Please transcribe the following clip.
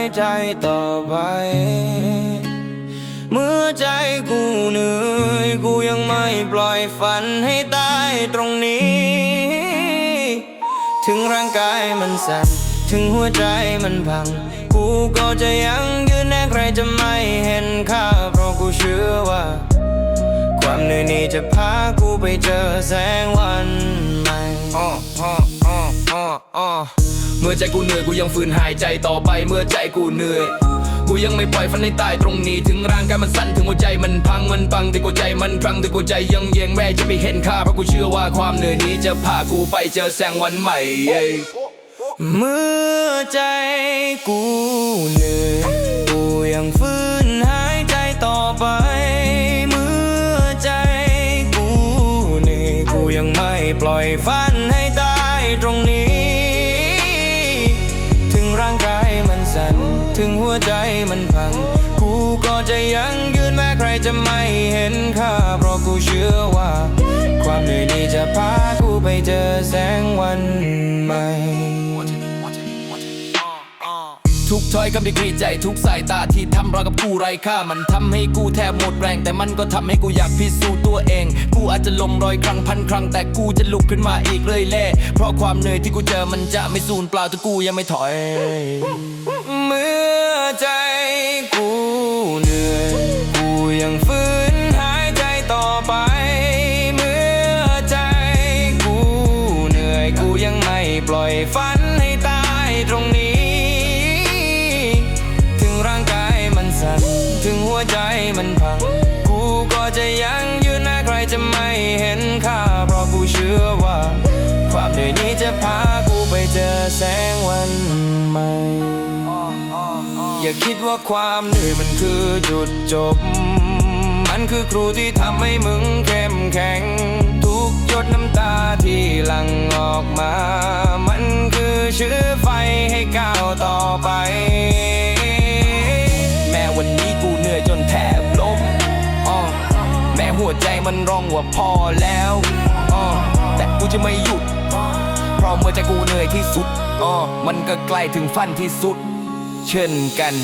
ายใจต่อไป เมื่อใจกูเหนื่อยกูยังไม่ปล่อยฝันให้ตายตรงนี้ ถึงร่างกายมันสั่น ถึงหัวใจมันพัง กูก็จะยังยืนแน่ใครจะไม่เห็นค่าเพราะกูเชื่อว่า ความเหนื่อยนี้จะพากูไปเจอแสงวันใหม่ เมื่อใจกูเหนื่อยกูยังฝืนหายใจต่อไปเมื่อใจกูเหนื่อยกูยังไม่ปล่อยฝันให้ตายตรงนี้ ถึงร่างกายมันสั่นถึงหัวใจมันพังมันปังแต่กูใจมันครั้งแต่กูใจยังเยงแม่จะไม่เห็นค่าเพราะกูเชื่อว่าความเหนื่อยนี้จะพากูไปเจอแสงวันใหม่เมื่อใจกูเหนื่อยกูยังฝืนหายใจต่อไป เมื่อใจกูเหนื่อยกูยังไม่ปล่อยฝัน มันพัง กูก็จะยังยืนแม้ใครจะไม่เห็นค่า เพราะกูเชื่อว่า ความเหนื่อยนี้จะพากูไปเจอแสงวันใหม่ทุกถ้อยคำที่กรีดใจทุกสายตาที่ทำเรากับกูไร้ค่า มันทำให้กูแทบหมดแรง แต่มันก็ทำให้กูอยากพิสูจน์ตัวเอง กูอาจจะล้มร้อยครั้งพันครั้ง แต่กูจะลุกขึ้นมาอีกเลยแล่เพราะความเหนื่อยที่กูเจอมันจะไม่สูญเปล่าถ้ากูยังไม่ถอย ปล่อยฝันให้ตายตรงนี้ ถึงร่างกายมันสั่น ถึงหัวใจมันพัง กูก็จะยังยืนหน้าใครจะไม่เห็นค่า เพราะกูเชื่อว่า ความเหนื่อยนี้จะพากูไปเจอแสงวันใหม่อย่าคิดว่าความเหนื่อยมันคือจุดจบ มันคือครูที่ทำให้มึงเข้มแข็ง ทุกหยดน้ำตาที่หลั่งออกมา ชื้อไฟให้ก้าวต่อไป แม้วันนี้กูเหนื่อยจนแทบล้มอ้อแม้หัวใจมันร้องว่าพอแล้วอ้อแต่กูจะไม่หยุด เพราะเมื่อใจกูเหนื่อยที่สุดอ้อมันก็ใกล้ถึงฟันที่สุด เช่นกัน